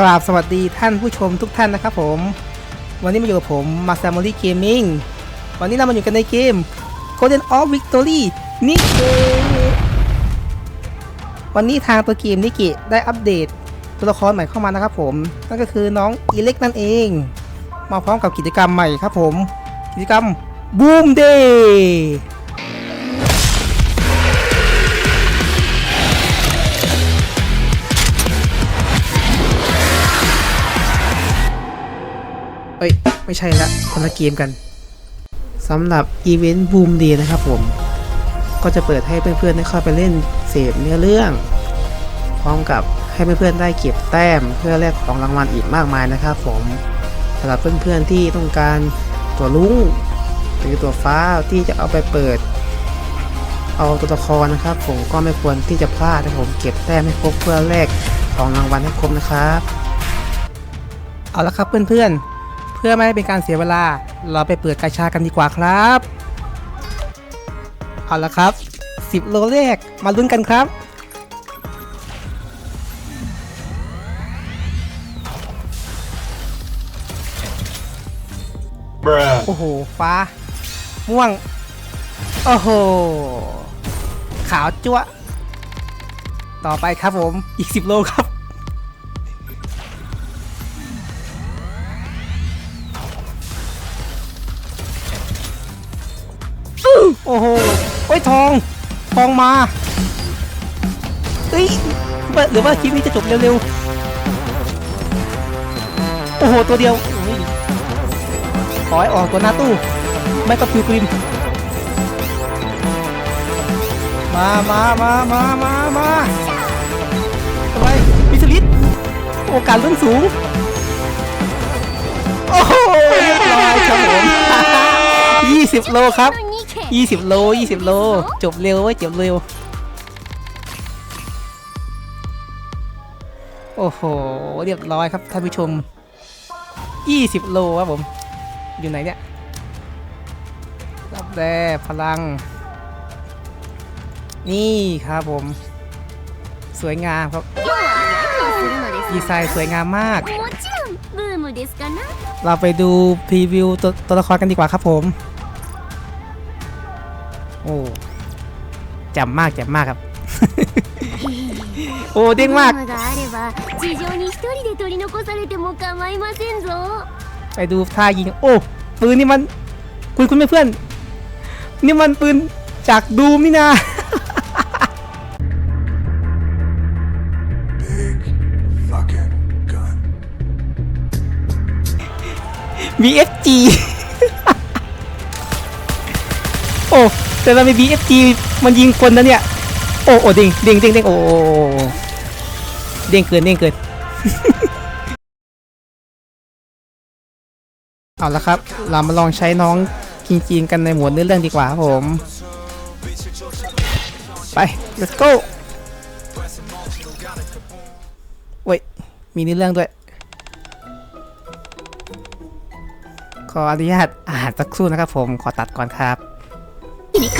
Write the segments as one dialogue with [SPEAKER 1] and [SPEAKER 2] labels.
[SPEAKER 1] กราบสวัสดีท่านผู้ชมทุกท่านนะครับผม วันนี้มาอยู่กับผมมาซามอรี่เกมมิ่งวันนี้เรามาอยู่กันในเกม Golden of Victory นิเกวันนี้ทางตัวเกมนิกะได้อัปเดตตัวละครใหม่เข้ามานะครับผมนั่นก็คือน้องอีเล็กนั่นเอง มาพร้อมกับกิจกรรมใหม่ครับผม กิจกรรม Boom Day เอ้ย ไม่ใช่ละคนละเกมกันสำหรับอีเวนต์บูมดีนะครับผม ก็จะเปิดให้เพื่อนๆได้เข้าไปเล่นเสพเนื้อเรื่อง พร้อมกับให้เพื่อนๆได้เก็บแต้มเพื่อแลกของรางวัลอีกมากมายนะครับผมสำหรับเพื่อนๆที่ต้องการตัวลุงหรือตัวฟ้าที่จะเอาไปเปิด เอาตัวละครนะครับ ผมก็ไม่ควรที่จะพลาดนะครับผมเก็บแต้มให้ครบเพื่อแลกของรางวัลให้ครบนะครับ เอาละครับเพื่อนๆ พื่อไม่ให้เป็นการเสียเวลา เราไปเปิดกาชากันดีกว่าครับ เอาละครับ 10 โลแรกมาลุ้นกันครับ
[SPEAKER 2] Bruh.
[SPEAKER 1] โอ้โห ฟ้า ม่วง โอ้โห ขาวจั๊วะต่อไปครับผม อีก 10 โลครับ องมาเอ้ยหรือว่าคลิปนี้จะจบเร็วๆ โอ้โห ตัวเดียวโอ้ยขอให้ออกตัวหน้าตู้ ไม่ก็ฟิวกริมมามามามามามาทำไมมิสลิดโอกาสลุ้นสูง โอ้โหเรียบร้อยครับผม20 โลครับ 20 โล 20 โล จบเร็วเว้ยจบเร็ว โอ้โห เรียบร้อยครับท่านผู้ชม 20 โลครับผม อยู่ไหนเนี่ย รับแร่พลัง นี่ครับผม สวยงามครับ ดีไซน์สวยงามมาก เราไปดูพรีวิวตัวตัวละครกันดีกว่าครับผม โอ้จำมากจำมากครับ โอ้เด้งมากไปดูท่ายิง โอ้ปืนนี่มันคุณคุณเพื่อน นี่มันปืนจากดูมนี่นะ
[SPEAKER 2] มีเอ
[SPEAKER 1] ฟจีโอ้ แต่เรามี BFG มันยิงคนนะเนี่ย โอ้โอ้เด้งเด้งเด้งเด้งโอ้โอเด้งเกินเด้งเกินเอาละครับ เรามาลองใช้น้องจีนกันในหมวดเนื้อเรื่องดีกว่าครับผม ไป let's go โอ้ย มีเนื้อเรื่องด้วย ขออนุญาตอ่านสักครู่นะครับผม ขอตัดก่อนครับ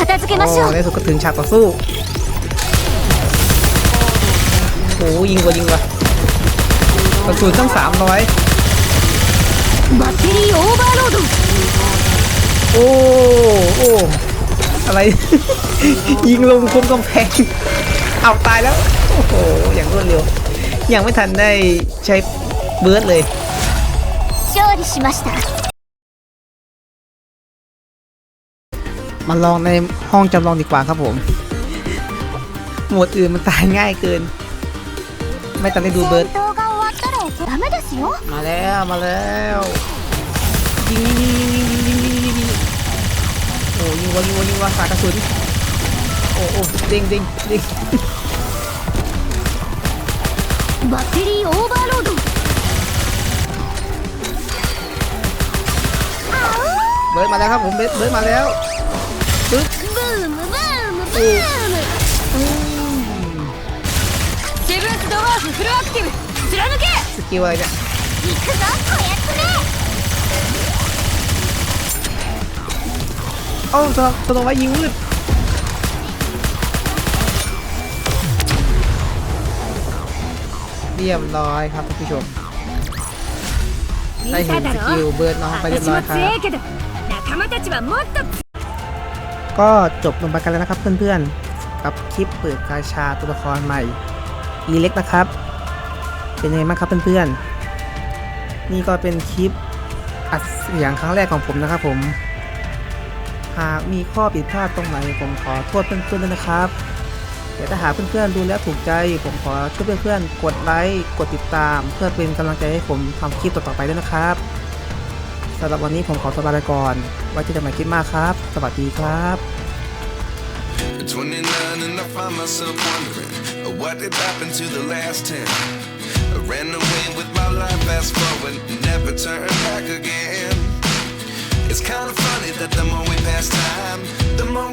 [SPEAKER 3] 片付けましょう
[SPEAKER 1] ในสุดก็ถึงฉากต่อสู้โอ้ยิงกว่ายิงว่ะกระสุนตั้งสามร้อย
[SPEAKER 3] แบตเตอรี่โอเวอร์
[SPEAKER 1] โหลดโอ้โอ้อะไร ยิงลงคมกำแพงเอาตายแล้ว โอ้โห อย่างรวดเร็ว ยังไม่ทันได้ใช้เบิร์ดเลย
[SPEAKER 3] 勝利しました
[SPEAKER 1] มาลองในห้องจำลองดีกว่าครับผม หมวดอื่นมันตายง่ายเกิน ไม่ต้องได้ดูเบิร์ดมาแล้วมาแล้วยิงยิงยิงยิงยิงยิงยิงยิงโอ้ยิงวะยิงวะยิงวะสากระสุนโอ้โอ้ดิงดิงดิง
[SPEAKER 3] แบตเตอรี่โอเวอร์โหลด
[SPEAKER 1] เบิร์ดมาแล้วครับผมเบิร์ดมาแล้ว
[SPEAKER 3] ブームブームブームセブンスドワーフフルアクティブ貫け
[SPEAKER 1] สกิลอะไรเนี่ย
[SPEAKER 3] 行くぞこやつめ
[SPEAKER 1] เอ้าสโนสโนไว้ยิงมืดเรียบร้อยครับท่านผู้ชม ได้
[SPEAKER 3] 言い
[SPEAKER 1] เห็
[SPEAKER 3] た
[SPEAKER 1] น
[SPEAKER 3] だ
[SPEAKER 1] สกิล
[SPEAKER 3] ろ
[SPEAKER 1] เบิร์ดน้องไปเรียบ
[SPEAKER 3] 私
[SPEAKER 1] ร้อ
[SPEAKER 3] も
[SPEAKER 1] ยครับ ก็จบลงไปกันแล้วนะครับเพื่อนๆ กับคลิปเปิดกาชาตัวละครใหม่อีเล็กนะครับ เป็นยังไงบ้างครับเพื่อนๆ นี่ก็เป็นคลิปอัดเสียงครั้งแรกของผมนะครับผมหากมีข้อผิดพลาดตรงไหนผมขอโทษเพื่อนๆด้วยนะครับแต่ถ้าหากเพื่อนๆดูแล้วถูกใจผมขอช่วยเพื่อนๆกดไลค์กดติดตาม เพื่อเป็นกำลังใจให้ผมทำคลิปต่อๆไปด้วยนะครับ สำหรับวันนี้ผมขอตัวลาไปก่อน ไว้เจอกันใหม่คลิปหน้าครับ สวัสดีครับ
[SPEAKER 4] At 29 and I find myself wondering what did happen to the last 10. I ran away with my life, fast forward, never turn back again. It's kind of funny that the more we pass time, the more